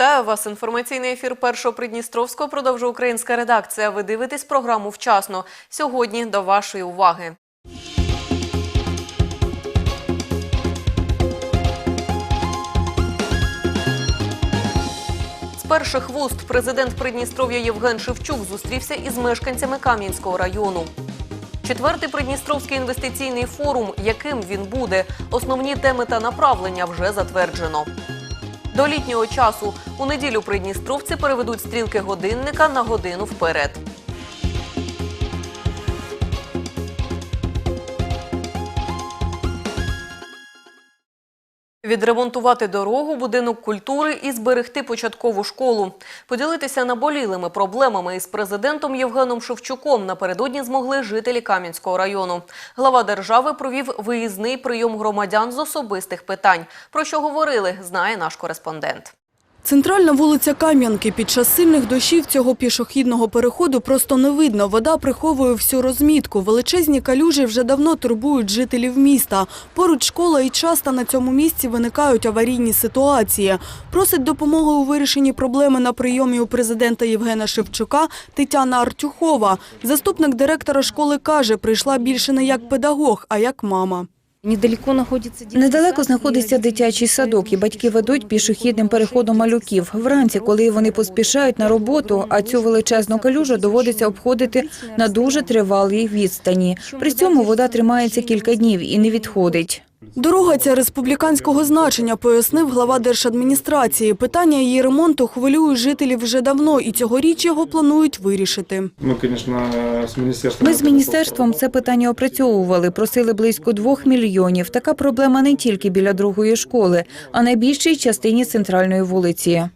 Вітаю вас. Інформаційний ефір Першого Придністровського продовжує українська редакція. Ви дивитесь програму вчасно. Сьогодні до вашої уваги. Перших вуст президент Придністров'я Євген Шевчук зустрівся із мешканцями Кам'янського району. Четвертий Придністровський інвестиційний форум. Яким він буде? Основні теми та направлення вже затверджено. До літнього часу у неділю придністровці переведуть стрілки годинника на годину вперед. Відремонтувати дорогу, будинок культури і зберегти початкову школу. Поділитися наболілими проблемами із президентом Євгеном Шевчуком напередодні змогли жителі Кам'янського району. Глава держави провів виїзний прийом громадян з особистих питань. Про що говорили, знає наш кореспондент. Центральна вулиця Кам'янки. Під час сильних дощів цього пішохідного переходу просто не видно. Вода приховує всю розмітку. Величезні калюжі вже давно турбують жителів міста. Поруч школа і часто на цьому місці виникають аварійні ситуації. Просить допомоги у вирішенні проблеми на прийомі у президента Євгена Шевчука Тетяна Артюхова. Заступник директора школи каже, прийшла більше не як педагог, а як мама. Недалеко знаходиться дитячий садок, і батьки ведуть пішохідним переходом малюків. Вранці, коли вони поспішають на роботу, а цю величезну калюжу доводиться обходити на дуже тривалій відстані. При цьому вода тримається кілька днів і не відходить. Дорога ця республіканського значення, пояснив глава держадміністрації. Питання її ремонту хвилюють жителів вже давно, і цьогоріч його планують вирішити. Ми, з міністерством це питання опрацьовували, просили близько двох мільйонів. Така проблема не тільки біля другої школи, а найбільшій частині центральної вулиці.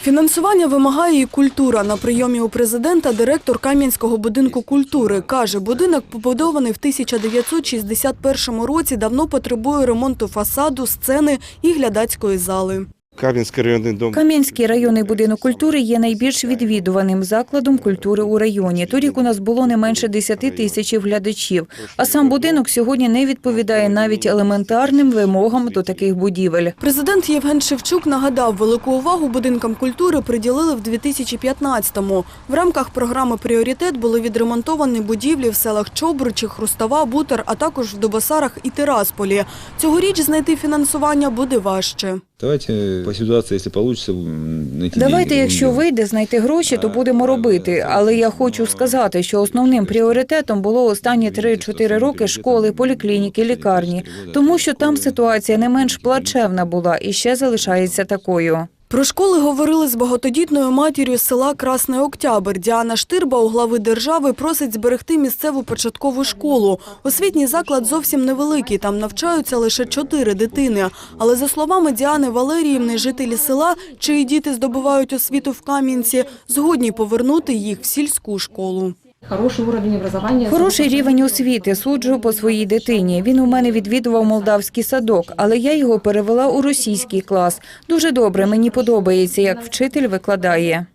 Фінансування вимагає і культура. На прийомі у президента директор Кам'янського будинку культури каже, будинок побудований в 1961 році, давно потребує ремонту фасаду, сцени і глядацької зали. Кам'янський районний дом. Кам'янський районний будинок культури є найбільш відвідуваним закладом культури у районі. Торік у нас було не менше 10 тисяч глядачів. А сам будинок сьогодні не відповідає навіть елементарним вимогам до таких будівель. Президент Євген Шевчук нагадав, велику увагу будинкам культури приділили в 2015-му. В рамках програми «Пріоритет» були відремонтовані будівлі в селах Чобручі, Хрустова, Бутер, а також в Добосарах і Тирасполі. Цьогоріч знайти фінансування буде важче. Давайте по ситуації, якщо получится, найти Давайте, деньги, якщо вийде знайти гроші, то будемо робити. Але я хочу сказати, що основним пріоритетом було останні 3-4 роки школи, поліклініки, лікарні, тому що там ситуація не менш плачевна була і ще залишається такою. Про школи говорили з багатодітною матір'ю села Красний Октябрь. Діана Штирба у глави держави просить зберегти місцеву початкову школу. Освітній заклад зовсім невеликий, там навчаються лише чотири дитини. Але за словами Діани Валеріївни, жителі села, чиї діти здобувають освіту в Кам'янці, згодні повернути їх в сільську школу. Хороший уровень образования. Хороший рівень освіти суджу по своїй дитині. Він у мене відвідував молдавський садок, але я його перевела у російський клас. Дуже добре, мені подобається, як вчитель викладає.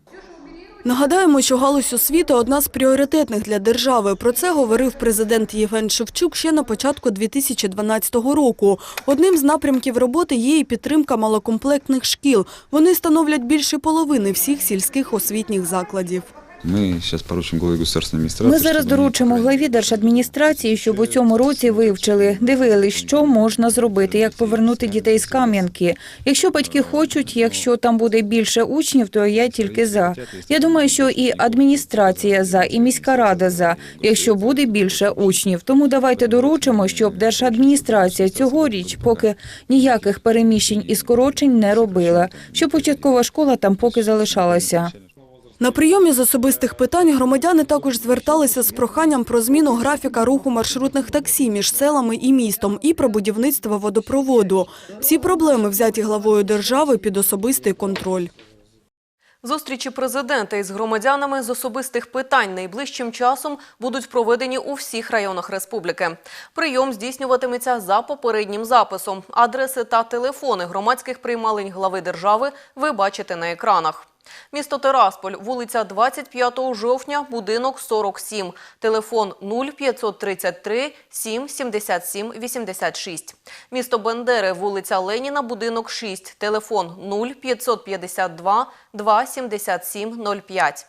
Нагадаємо, що галузь освіти – одна з пріоритетних для держави. Про це говорив президент Євген Шевчук ще на початку 2012 року. Одним з напрямків роботи є і підтримка малокомплектних шкіл. Вони становлять більше половини всіх сільських освітніх закладів. Мы сейчас поручим главе государственной администрации. Ми зараз доручимо главі держадміністрації, щоб у цьому році вивчили, дивились, що можна зробити, як повернути дітей з Кам'янки. Якщо батьки хочуть, якщо там буде більше учнів, то я тільки за. Я думаю, що і адміністрація за, і міська рада за, якщо буде більше учнів. Тому давайте доручимо, щоб держадміністрація цьогоріч поки ніяких переміщень і скорочень не робила, щоб початкова школа там поки залишалася. На прийомі з особистих питань громадяни також зверталися з проханням про зміну графіка руху маршрутних таксі між селами і містом і про будівництво водопроводу. Всі проблеми взяті главою держави під особистий контроль. Зустрічі президента із громадянами з особистих питань найближчим часом будуть проведені у всіх районах республіки. Прийом здійснюватиметься за попереднім записом. Адреси та телефони громадських приймалень глави держави ви бачите на екранах. Місто Терасполь, вулиця 25 жовтня, будинок 47, телефон 0533 7 77 86. Місто Бендери, вулиця Леніна, будинок 6, телефон 0552 2 77 05.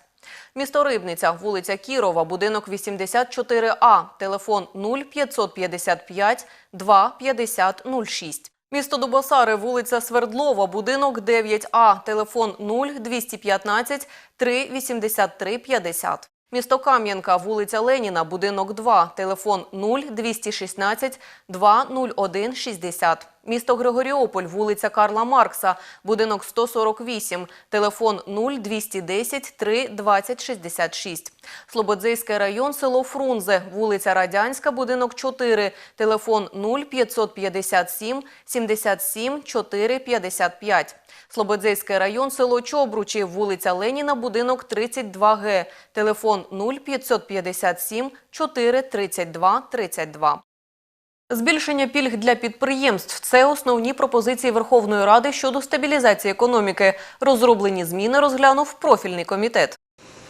Місто Рибниця, вулиця Кірова, будинок 84А, телефон 0555 2 50 06. Місто Дубосари, вулиця Свердлова, будинок 9А, телефон 0 215 383 50. Місто Кам'янка, вулиця Леніна, будинок 2, телефон 0216 201 60. Місто Григоріополь, вулиця Карла Маркса, будинок 148, телефон 0210 3 20 66. Слободзейський район, село Фрунзе, вулиця Радянська, будинок 4, телефон 0557 77 4 55. Слободзейський район, село Чобручі, вулиця Леніна, будинок 32Г, телефон 0557 4 32 32. Збільшення пільг для підприємств – це основні пропозиції Верховної Ради щодо стабілізації економіки. Розроблені зміни розглянув профільний комітет.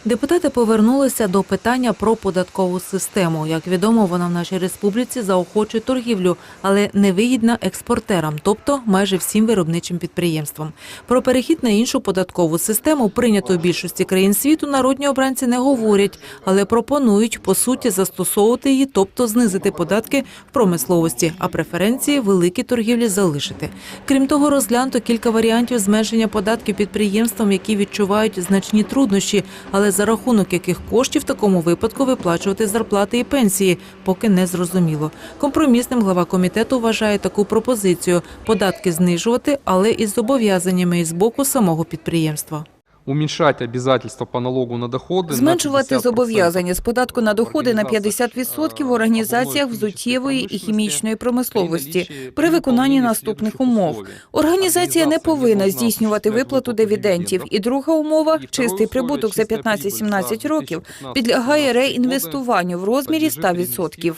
Депутати повернулися до питання про податкову систему. Як відомо, вона в нашій республіці заохочує торгівлю, але невигідна експортерам, тобто майже всім виробничим підприємствам. Про перехід на іншу податкову систему, прийняту в більшості країн світу, народні обранці не говорять, але пропонують по суті застосовувати її, тобто знизити податки в промисловості, а преференції великій торгівлі залишити. Крім того, розглянуто кілька варіантів зменшення податків підприємствам, які відчувають значні труднощі, але за рахунок яких коштів в такому випадку виплачувати зарплати і пенсії, поки не зрозуміло. Компромісним глава комітету вважає таку пропозицію податки знижувати, але із зобов'язаннями із боку самого підприємства. Уменьшать обязательства по налогу на доходы. Зменшувати зобов'язання з податку на доходи на 50% в організаціях взуттєвої і хімічної промисловості при виконанні наступних умов. Організація не повинна здійснювати виплату дивідендів. І друга умова чистий прибуток за 15-17 років підлягає реінвестуванню в розмірі 100%.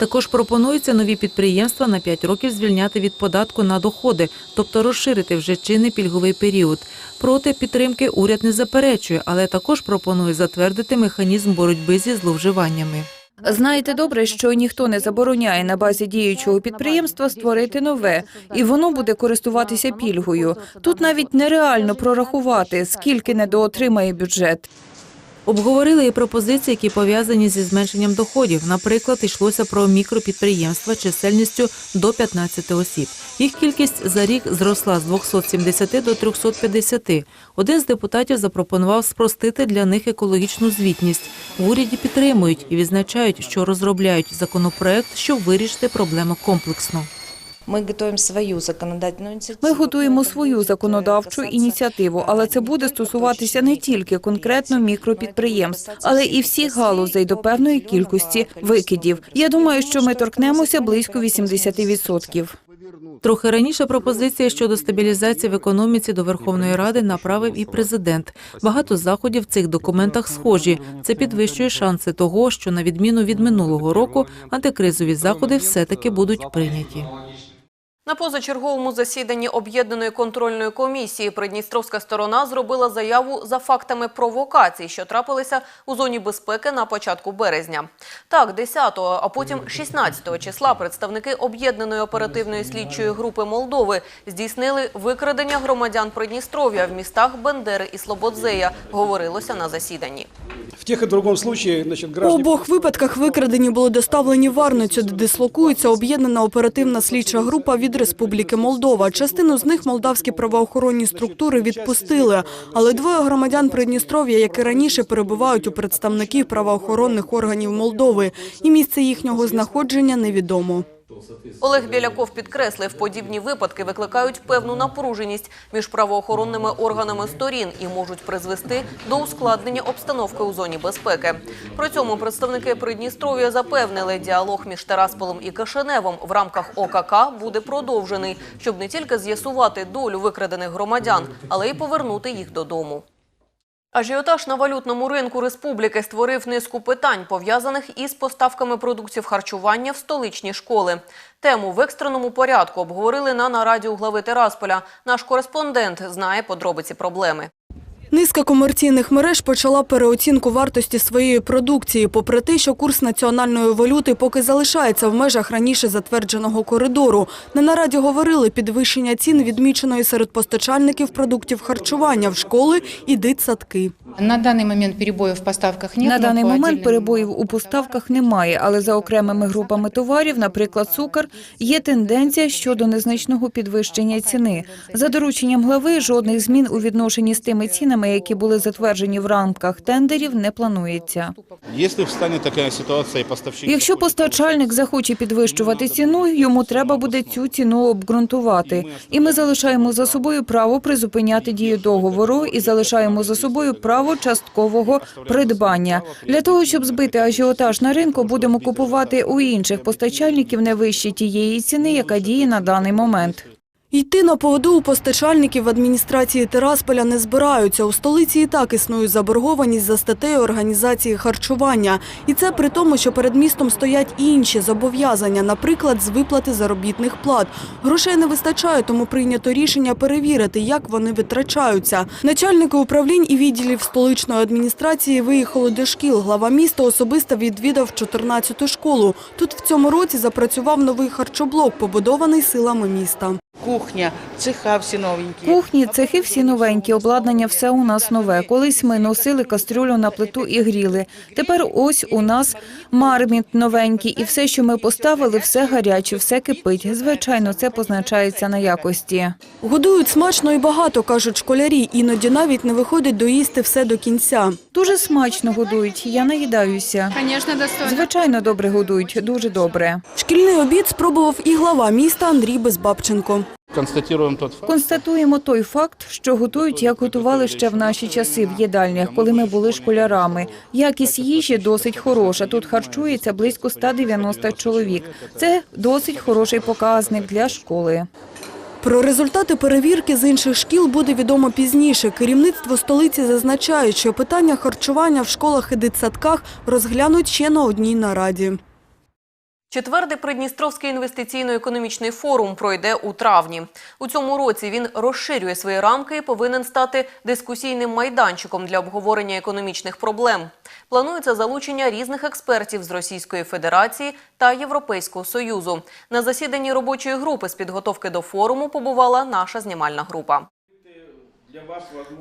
Також пропонується нові підприємства на 5 років звільняти від податку на доходи, тобто розширити вже чинний пільговий період. Проти підтримки уряд не заперечує, але також пропонує затвердити механізм боротьби зі зловживаннями. Знаєте добре, що ніхто не забороняє на базі діючого підприємства створити нове, і воно буде користуватися пільгою. Тут навіть нереально прорахувати, скільки недоотримає бюджет. Обговорили і пропозиції, які пов'язані зі зменшенням доходів. Наприклад, йшлося про мікропідприємства чисельністю до 15 осіб. Їх кількість за рік зросла з 270 до 350. Один з депутатів запропонував спростити для них екологічну звітність. В уряді підтримують і відзначають, що розробляють законопроект, щоб вирішити проблему комплексно. Ми готуємо свою законодательну ініціативу. Ми готуємо свою законодавчу ініціативу, але це буде стосуватися не тільки конкретно мікропідприємств, але і всіх галузей до певної кількості викидів. Я думаю, що ми торкнемося близько 80%. Трохи раніше пропозиції щодо стабілізації в економіці до Верховної Ради направив і президент. Багато заходів в цих документах схожі. Це підвищує шанси того, що на відміну від минулого року антикризові заходи все-таки будуть прийняті. На позачерговому засіданні об'єднаної контрольної комісії Придністровська сторона зробила заяву за фактами провокацій, що трапилися у зоні безпеки на початку березня. Так, 10, а потім 16 числа представники об'єднаної оперативної слідчої групи Молдови здійснили викрадення громадян Придністров'я в містах Бендери і Слободзея. Говорилося на засіданні. В тех и другом случае, значит, У обох випадках викрадені були доставлені в Варницю, де дислокується об'єднана оперативна слідча група від Республіки Молдова. Частину з них молдавські правоохоронні структури відпустили, але двоє громадян Придністров'я, які раніше перебувають у представників правоохоронних органів Молдови, і місце їхнього знаходження невідомо. Олег Біляков підкреслив, подібні випадки викликають певну напруженість між правоохоронними органами сторін і можуть призвести до ускладнення обстановки у зоні безпеки. При цьому представники Придністров'я запевнили, діалог між Терасполем і Кишиневом в рамках ОКК буде продовжений, щоб не тільки з'ясувати долю викрадених громадян, але й повернути їх додому. Ажіотаж на валютному ринку республіки створив низку питань, пов'язаних із поставками продуктів харчування в столичні школи. Тему в екстреному порядку обговорили на нараді у глави Терасполя. Наш кореспондент знає подробиці проблеми. Низка комерційних мереж почала переоцінку вартості своєї продукції, попри те, що курс національної валюти поки залишається в межах раніше затвердженого коридору. На нараді говорили, підвищення цін відмічено і серед постачальників продуктів харчування в школи і дитсадки. На данный момент перебоев в поставках нет. На даний момент перебоїв у поставках немає, але за окремими групами товарів, наприклад, цукор, є тенденція щодо незначного підвищення ціни. За дорученням глави жодних змін у відношенні з тими цінами, які були затверджені в рамках тендерів, не планується. Якщо постачальник захоче підвищувати ціну, йому треба буде цю ціну обґрунтувати. І ми залишаємо за собою право призупиняти дію договору і залишаємо за собою право часткового придбання. Для того, щоб збити ажіотаж на ринку, будемо купувати у інших постачальників не вище тієї ціни, яка діє на даний момент. Йти на поводу у постачальників в адміністрації Терасполя не збираються. У столиці і так існує заборгованість за статтею організації харчування. І це при тому, що перед містом стоять і інші зобов'язання, наприклад, з виплати заробітних плат. Грошей не вистачає, тому прийнято рішення перевірити, як вони витрачаються. Начальники управлінь і відділів столичної адміністрації виїхали до шкіл. Глава міста особисто відвідав 14-ту школу. Тут в цьому році запрацював новий харчоблок, побудований силами міста. Кухня, цеха всі новенькі. Кухні, цехи всі новенькі, обладнання все у нас нове. Колись ми носили кастрюлю на плиту і гріли. Тепер ось у нас марміт новенький, і все, що ми поставили, все гаряче, все кипить. Звичайно, це позначається на якості. Годують смачно і багато, кажуть школярі. Іноді навіть не виходить доїсти все до кінця. Дуже смачно годують. Я наїдаюся. Звичайно, добре годують, дуже добре. Шкільний обід спробував і глава міста Андрій Безбабченко. Констатируем тот факт. Констатуємо той факт, що готують, як готували ще в наші часи в їдальнях, коли ми були школярами. Якість їжі досить хороша. Тут харчується близько 190 чоловік. Це досить хороший показник для школи. Про результати перевірки з інших шкіл буде відомо пізніше. Керівництво столиці зазначає, що питання харчування в школах і дитсадках розглянуть ще на одній нараді. Четвертий Придністровський інвестиційно-економічний форум пройде у травні. У цьому році він розширює свої рамки і повинен стати дискусійним майданчиком для обговорення економічних проблем. Планується залучення різних експертів з Російської Федерації та Європейського Союзу. На засіданні робочої групи з підготовки до форуму побувала наша знімальна група.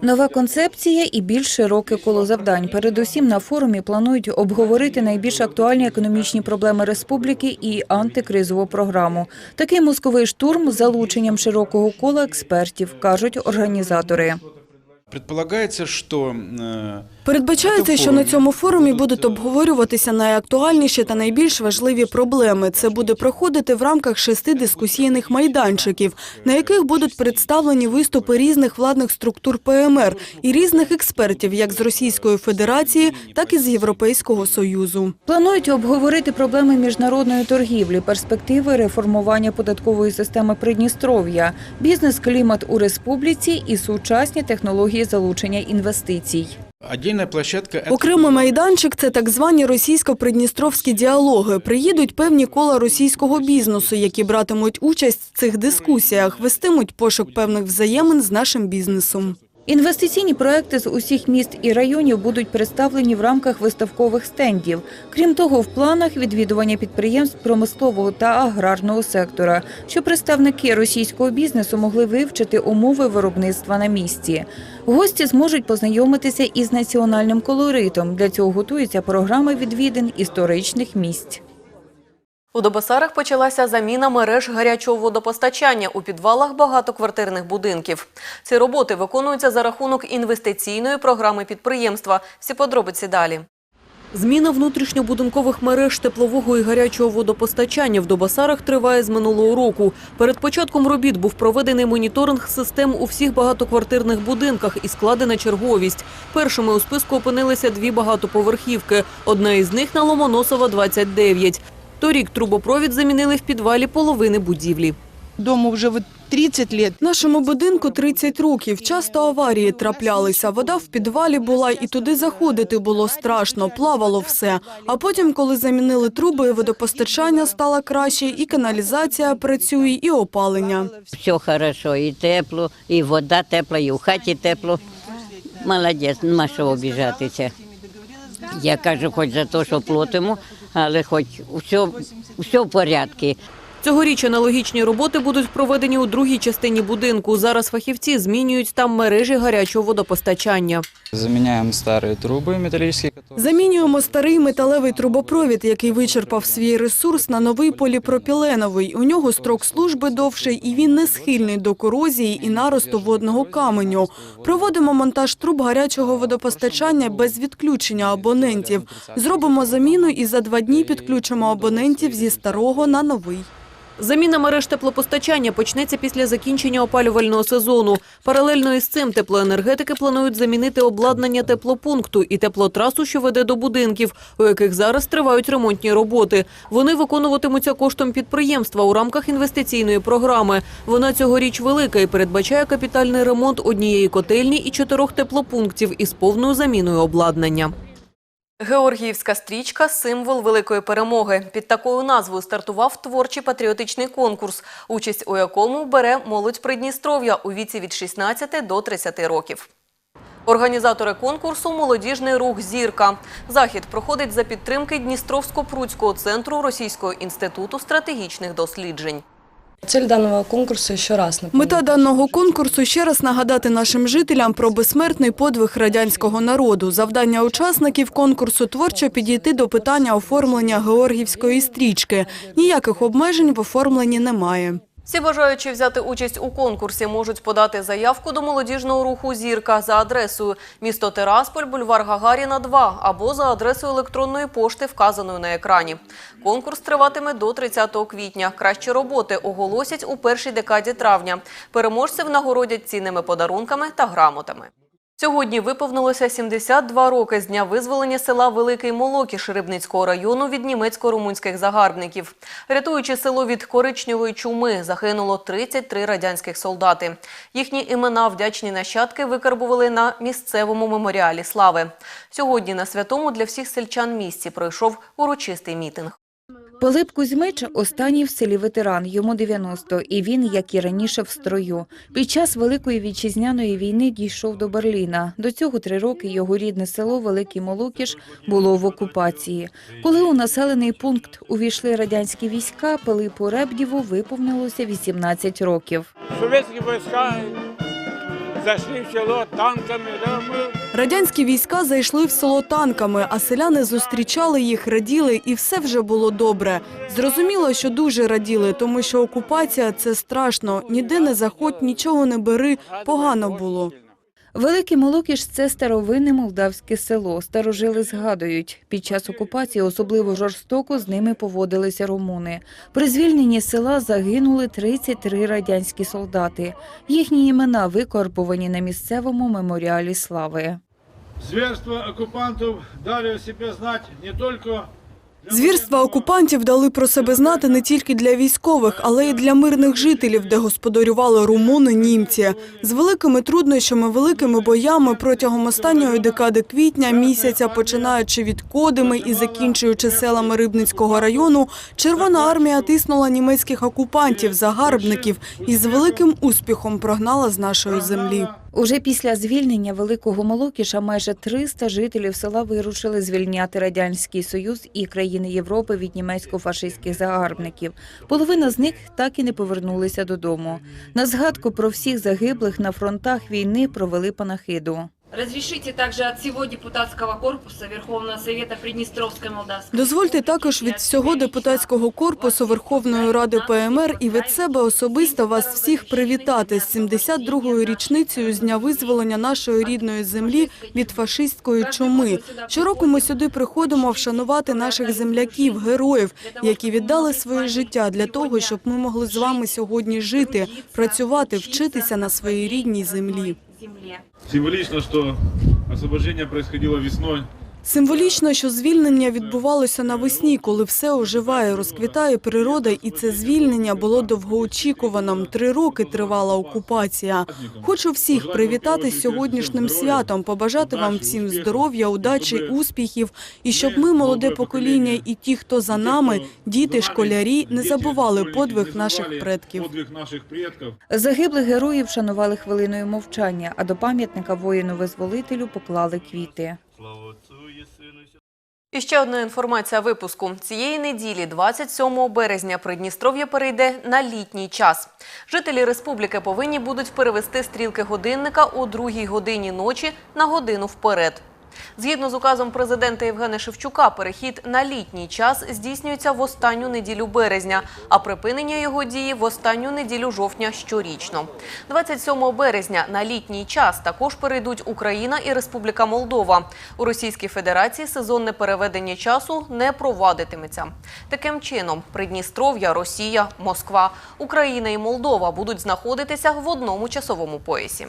Нова концепція і більш широке коло завдань. Передусім на форумі планують обговорити найбільш актуальні економічні проблеми республіки і антикризову програму. Такий мозковий штурм з залученням широкого кола експертів, кажуть організатори. Предполагается, что э, Передбачається, що на цьому форумі будуть обговорюватися найактуальніші та найбільш важливі проблеми. Це буде проходити в рамках шести дискусійних майданчиків, на яких будуть представлені виступи різних владних структур ПМР і різних експертів, як з Російської Федерації, так і з Європейського Союзу. Планують обговорити проблеми міжнародної торгівлі, перспективи реформування податкової системи Придністров'я, бізнес-клімат у республіці і сучасні технології залучення інвестицій. площадка... Окремий майданчик – це так звані російсько-придністровські діалоги. Приїдуть певні кола російського бізнесу, які братимуть участь в цих дискусіях, вестимуть пошук певних взаємин з нашим бізнесом. Інвестиційні проекти з усіх міст і районів будуть представлені в рамках виставкових стендів. Крім того, в планах відвідування підприємств промислового та аграрного сектора, щоб представники російського бізнесу могли вивчити умови виробництва на місці. Гості зможуть познайомитися із національним колоритом. Для цього готується програма відвідин історичних місць. У Добосарах почалася заміна мереж гарячого водопостачання у підвалах багатоквартирних будинків. Ці роботи виконуються за рахунок інвестиційної програми підприємства. Всі подробиці далі. Зміна внутрішньобудинкових мереж теплового і гарячого водопостачання в Добосарах триває з минулого року. Перед початком робіт був проведений моніторинг систем у всіх багатоквартирних будинках і складена черговість. Першими у списку опинилися дві багатоповерхівки. Одна із них на Ломоносова, 29. Торік трубопровід замінили в підвалі половини будівлі. Дому вже вот 30 лет. Нашому будинку 30 років. Часто аварії траплялися. Вода в підвалі була, і туди заходити було страшно, плавало все. А потім, коли замінили труби, водопостачання стало краще, і каналізація працює, і опалення. Все хорошо, і тепло, і вода тепла, і в хаті тепло. Молодець, нема що обіжатися. Я кажу, хоч за те, що платимо, але хоч все, все в порядку. Цьогоріч аналогічні роботи будуть проведені у другій частині будинку. Зараз фахівці змінюють там мережі гарячого водопостачання. Заміняємо старі труби металічні. Замінюємо старий металевий трубопровід, який вичерпав свій ресурс на новий поліпропіленовий. У нього строк служби довший і він не схильний до корозії і наросту водного каменю. Проводимо монтаж труб гарячого водопостачання без відключення абонентів. Зробимо заміну і за два дні підключимо абонентів зі старого на новий. Заміна мереж теплопостачання почнеться після закінчення опалювального сезону. Паралельно із цим теплоенергетики планують замінити обладнання теплопункту і теплотрасу, що веде до будинків, у яких зараз тривають ремонтні роботи. Вони виконуватимуться коштом підприємства у рамках інвестиційної програми. Вона цьогоріч велика і передбачає капітальний ремонт однієї котельні і чотирьох теплопунктів із повною заміною обладнання. Георгіївська стрічка символ великої перемоги. Під такою назвою стартував творчий патріотичний конкурс, участь у якому бере молодь Придністров'я у віці від 16 до 30 років. Організатори конкурсу молодіжний рух Зірка. Захід проходить за підтримки Дністровсько-Пруцького центру Російського інституту стратегічних досліджень. Цель даного конкурсу ще раз. Мета даного конкурсу ще раз нагадати нашим жителям про безсмертний подвиг радянського народу. Завдання учасників конкурсу творчо підійти до питання оформлення георгівської стрічки. Ніяких обмежень в оформленні немає. Всі бажаючі взяти участь у конкурсі можуть подати заявку до молодіжного руху «Зірка» за адресою місто Терасполь, бульвар Гагаріна, 2 або за адресою електронної пошти, вказаною на екрані. Конкурс триватиме до 30 квітня. Кращі роботи оголосять у першій декаді травня. Переможців нагородять цінними подарунками та грамотами. Сьогодні виповнилося 72 роки з дня визволення села Великий Молокіш Рибницького району від німецько-румунських загарбників. Рятуючи село від коричневої чуми, загинуло 33 радянських солдати. Їхні імена вдячні нащадки викарбували на місцевому меморіалі слави. Сьогодні на святому для всіх сельчан місці пройшов урочистий мітинг. Пилип Кузьмич – останній в селі ветеран, йому 90, і він, як і раніше, в строю. Під час Великої вітчизняної війни дійшов до Берліна. До цього три роки його рідне село Великий Молокіш було в окупації. Коли у населений пункт увійшли радянські війська, Пилипу Ребдіву виповнилося 18 років. Совєтські війська зайшли в село танками, да, ми Радянські війська зайшли в село танками, а селяни зустрічали їх, раділи, і все вже було добре. Зрозуміло, що дуже раділи, тому що окупація – це страшно. Ніде не заходь, нічого не бери, погано було. Великий Молокіш – це старовинне молдавське село. Старожили згадують. Під час окупації особливо жорстоко з ними поводилися румуни. При звільненні села загинули 33 радянські солдати. Їхні імена викорповані на місцевому меморіалі слави. Зверства окупантів дали о себе знати не тільки Звірства окупантів дали про себе знати не тільки для військових, але й для мирних жителів, де господарювали румуни, німці. З великими труднощами, великими боями протягом останньої декади квітня місяця, починаючи від Кодими і закінчуючи селами Рибницького району, Червона армія тиснула німецьких окупантів, загарбників і з великим успіхом прогнала з нашої землі. Уже після звільнення Великого Молокіша майже 300 жителів села вирушили звільняти Радянський Союз і країни Європи від німецько-фашистських загарбників. Половина з них так і не повернулися додому. На згадку про всіх загиблих на фронтах війни провели панахиду. Разрешите также от всего депутатского корпуса Верховного Совета Приднестровской Молдавской Дозвольте також від всього депутатського корпусу Верховної Ради ПМР і від себе особисто вас всіх привітати з 72-ю річницею з дня визволення нашої рідної землі від фашистської чуми. Щороку ми сюди приходимо вшанувати наших земляків, героїв, які віддали своє життя для того, щоб ми могли з вами сьогодні жити, працювати, вчитися на своїй рідній землі. Земле. Символично, что освобождение происходило весной Символічно, що звільнення відбувалося навесні, коли все оживає, розквітає природа, і це звільнення було довгоочікуваним. Три роки тривала окупація. Хочу всіх привітати сьогоднішнім святом, побажати вам всім здоров'я, удачі, успіхів, і щоб ми, молоде покоління, і ті, хто за нами, діти, школярі, не забували подвиг наших предків. Загиблих героїв шанували хвилиною мовчання, а до пам'ятника воїну-визволителю поклали квіти. І ще одна інформація випуску. Цієї неділі, 27 березня, Придністров'я перейде на літній час. Жителі республіки повинні будуть перевести стрілки годинника о другій годині ночі на годину вперед. Згідно з указом президента Євгена Шевчука, перехід на літній час здійснюється в останню неділю березня, а припинення його дії в останню неділю жовтня щорічно. 27 березня на літній час також перейдуть Україна і Республіка Молдова. У Російській Федерації сезонне переведення часу не провадитиметься. Таким чином, Придністров'я, Росія, Москва, Україна і Молдова будуть знаходитися в одному часовому поясі.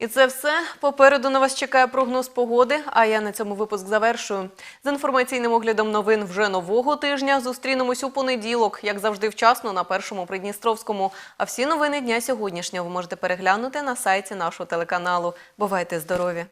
І це все. Попереду на вас чекає прогноз погоди. А я на цьому випуск завершую. З інформаційним оглядом новин вже нового тижня зустрінемось у понеділок, як завжди, вчасно на першому Придністровському. А всі новини дня сьогоднішнього ви можете переглянути на сайті нашого телеканалу. Бувайте здорові!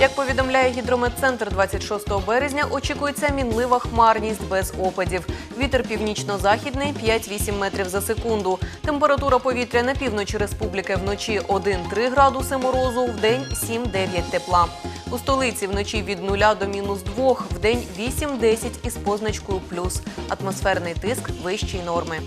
Як повідомляє гідрометцентр, 26 березня очікується мінлива хмарність без опадів. Вітер північно-західний 5-8 метрів за секунду. Температура повітря на півночі республіки вночі 1-3 градуси морозу, вдень 7-9 тепла. У столиці вночі від 0 до мінус 2, вдень 8-10 із позначкою плюс. Атмосферний тиск вищий норми.